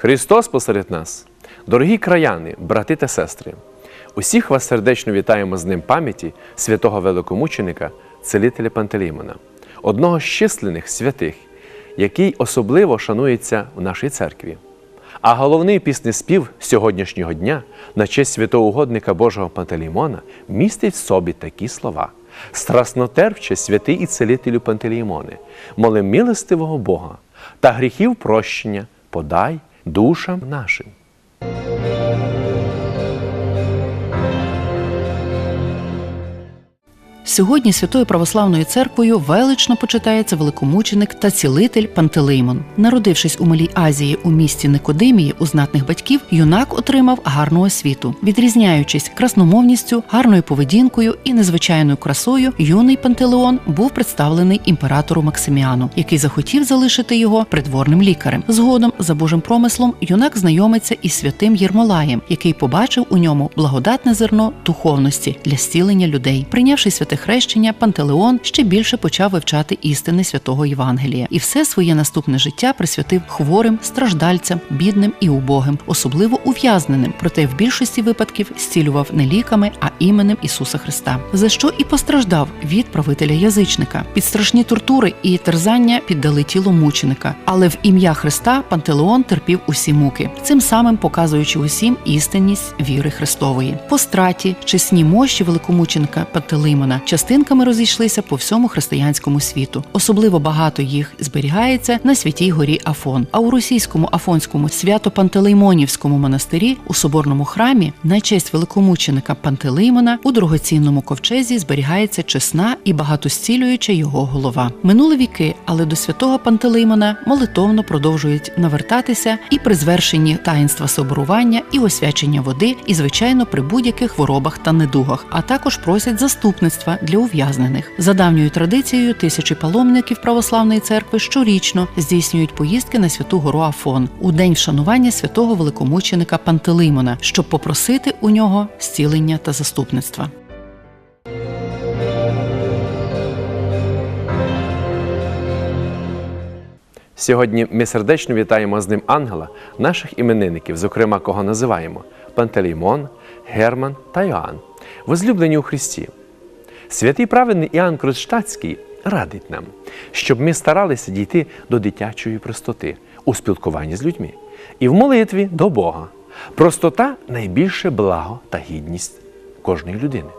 Христос посеред нас, дорогі краяни, брати та сестри, усіх вас сердечно вітаємо з ним пам'яті святого великомученика, целителя Пантелеймона, одного з численних святих, який особливо шанується в нашій церкві. А головний піснеспів сьогоднішнього дня на честь святого угодника Божого Пантелеймона містить в собі такі слова: Страснотерпче, святий і целителю Пантелеймоне, молим милостивого Бога та гріхів прощення подай душам нашим. Сьогодні Святою Православною церквою велично почитається великомученик та цілитель Пантелеймон. Народившись у Малій Азії у місті Никодимії у знатних батьків, юнак отримав гарну освіту. Відрізняючись красномовністю, гарною поведінкою і незвичайною красою, юний Пантелеон був представлений імператору Максиміану, який захотів залишити його придворним лікарем. Згодом, за Божим промислом, юнак знайомиться із святим Єрмолаєм, який побачив у ньому благодатне зерно духовності для зцілення людей. Прийнявши святе хрещення, Пантелеон ще більше почав вивчати істини святого Євангелія і все своє наступне життя присвятив хворим, страждальцям, бідним і убогим, особливо ув'язненим. Проте в більшості випадків зцілював не ліками, а іменем Ісуса Христа, за що і постраждав від правителя язичника. Під страшні тортури і терзання піддали тіло мученика, але в ім'я Христа Пантелеон терпів усі муки, цим самим показуючи усім істинність віри Христової. По страті чесні мощі великомученика Пантелеймона частинками розійшлися по всьому християнському світу. Особливо багато їх зберігається на святій горі Афон. А у російському афонському свято-пантелеймонівському монастирі у соборному храмі на честь великомученика Пантелеймона у дорогоцінному ковчезі зберігається чесна і багатосцілююча його голова. Минули віки, але до святого Пантелеймона молитовно продовжують навертатися і при звершенні таїнства соборування і освячення води, і звичайно при будь-яких хворобах та недугах, а також просять заступництва для ув'язнених. За давньою традицією тисячі паломників православної церкви щорічно здійснюють поїздки на святу гору Афон у день вшанування святого великомученика Пантелеймона, щоб попросити у нього зцілення та заступництва. Сьогодні ми сердечно вітаємо з ним ангела, наших іменинників, зокрема, кого називаємо Пантелеймон, Герман та Йоанн, возлюблені у Христі. Святий праведний Іоанн Кронштадтський радить нам, щоб ми старалися дійти до дитячої простоти у спілкуванні з людьми і в молитві до Бога. Простота найбільше благо та гідність кожної людини.